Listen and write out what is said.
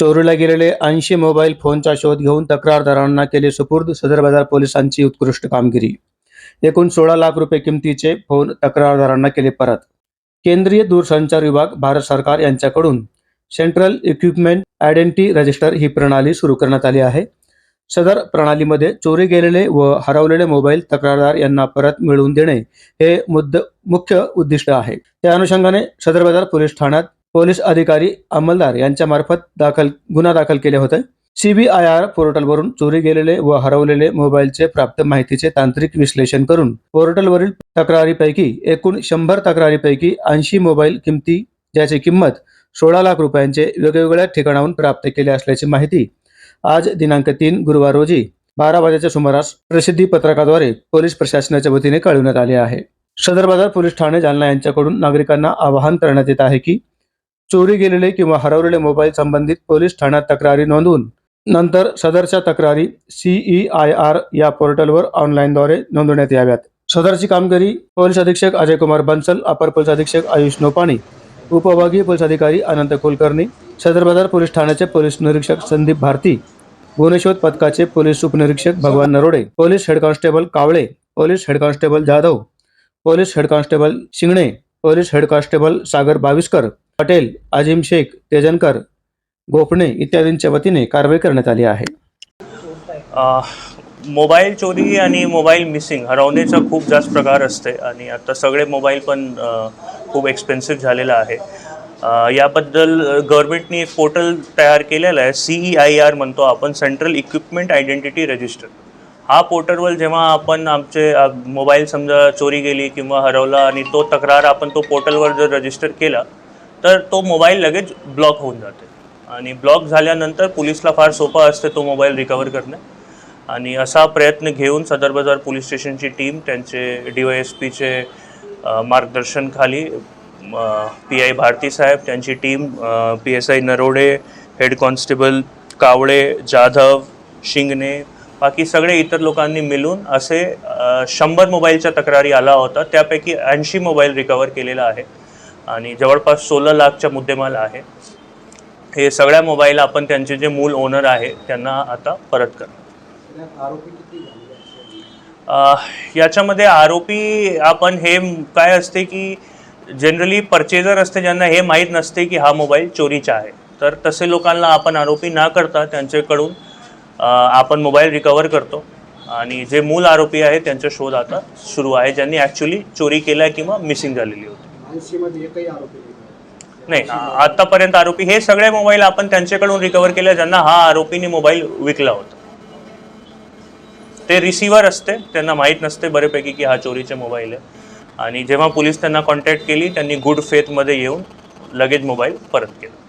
चोरीला गेलेले ऐंशी मोबाईल फोनचा शोध घेऊन तक्रारदारांना केले सुपूर्द सदर बाजार पोलिसांची उत्कृष्ट कामगिरी. एकूण सोळा लाख रुपये किमतीचे फोन तक्रारदारांना केले परत. केंद्रीय दूरसंचार विभाग भारत सरकार यांच्याकडून सेंट्रल इक्विपमेंट आयडेंटिटी रजिस्टर ही प्रणाली सुरू करण्यात आली आहे. सदर प्रणालीमध्ये चोरी गेलेले व हरवलेले मोबाईल तक्रारदार यांना परत मिळवून देणे हे मुद्द मुख्य उद्दिष्ट आहे. त्या अनुषंगाने सदर बाजार पोलीस ठाण्यात पोलीस अधिकारी अंमलदार यांच्यामार्फत दाखल गुन्हा दाखल केले होते. सीबीआयआर पोर्टलवरून चोरी गेलेले व हरवलेले मोबाईलचे प्राप्त माहितीचे तांत्रिक विश्लेषण करून पोर्टलवरील तक्रारीपैकी एकूण शंभर तक्रारीपैकी ऐंशी मोबाईल किमती ज्याची किंमत सोळा लाख रुपयांचे वेगवेगळ्या ठिकाणाहून प्राप्त केले असल्याची माहिती आज दिनांक तीन गुरुवार रोजी बारा वाजेच्या सुमारास प्रसिद्धी पत्रकाद्वारे पोलीस प्रशासनाच्या वतीने कळविण्यात आले आहे. सदर बाजार पोलीस ठाणे जालना यांच्याकडून नागरिकांना आवाहन करण्यात येत आहे की चोरी गेलेले किंवा हरवलेले मोबाईल संबंधित पोलीस ठाण्यात तक्रारी नोंदवून नंतर सदरच्या तक्रारी सीई आय आर या पोर्टलवर ऑनलाईनद्वारे नोंदवण्यात याव्यात. सदरची कामगिरी पोलीस अधीक्षक अजय कुमार बन्सल अपर पोलीस अधीक्षक आयुष नोपाणी उपविभागीय पोलीस अधिकारी अनंत कुलकर्णी सदर बाजार पोलीस ठाण्याचे पोलीस निरीक्षक संदीप भारती गुन्हेशोध पथकाचे पोलीस उपनिरीक्षक Bhagwan Narode police head constable Kawale police head constable Jadhav police head constable Shingane police head constable Sagar Baviskar Patel Azim Shaikh Tejankar Gopane इत्यादींच्या वतीने कारवाई करण्यात आली आहे. मोबाईल चोरी आणि मोबाईल मिसिंग हरवण्याचा खूप जास्त प्रकार असते आणि आता सगळे मोबाईल पण खूप एक्सपेन्सिव्ह झालेला आहे. याबद्दल गव्हर्मेंटनी एक पोर्टल तयार केलेलं आहे सी ई आय आर म्हणतो आपण सेंट्रल इक्विपमेंट आयडेंटिटी रजिस्टर हा पोर्टलवर जेव्हा आपण आमचे मोबाईल समजा चोरी गेली किंवा हरवला आणि तो तक्रार आपण तो पोर्टलवर जर रजिस्टर केला तर तो मोबाईल लगेच ब्लॉक होऊन जाते. आणि ब्लॉक झाल्यानंतर पोलिसला फार सोपं असते तो मोबाईल रिकवर करणे. आणि असा प्रयत्न घेऊन सदर बाजार पोलीस स्टेशनची टीम त्यांचे डी वाय एस पीचे मार्गदर्शनखाली पी आय भारती साहेब त्यांची team P S I Narode head constable Kawale Jadhav Shingane बाकी सगळे इतर लोकांनी मिळून असे शंभर मोबाईलच्या तक्रारी आला होता. त्यापैकी ऐंशी मोबाईल रिकवर केलेला आहे. आणि जवळपास सोळा लाखच्या मुद्देमाल आहे. हे सगळ्या मोबाईल आपण त्यांचे जे मूल ओनर आहे त्यांना आता परत कर याच्यामध्ये आरोपी आपण हे काय असते की जनरली परचेजर असते ज्यांना हे माहीत नसते की हा मोबाईल चोरीचा आहे. तर तसे लोकांना आपण आरोपी न करता त्यांच्याकडून आपण मोबाईल रिकवर करतो. आणि जे मूल आरोपी आहे त्यांचा शोध आता सुरू आहे ज्यांनी ॲक्च्युली चोरी केल्या किंवा मिसिंग झालेली होती. एकही आरोपी नाही. नाही आतापर्यंत आरोपी हे सगळे मोबाईल आपण त्यांच्याकडून रिकवर केले ज्यांना हा आरोपीने मोबाईल विकला होता. ते रिसिव्हर असते त्यांना माहीत नसते बऱ्यापैकी की हा चोरीचे मोबाईल आहे. आणि जेव्हा पोलीस त्यांना कॉन्टॅक्ट केली त्यांनी गुड फेथमध्ये येऊन लगेच मोबाईल परत केला.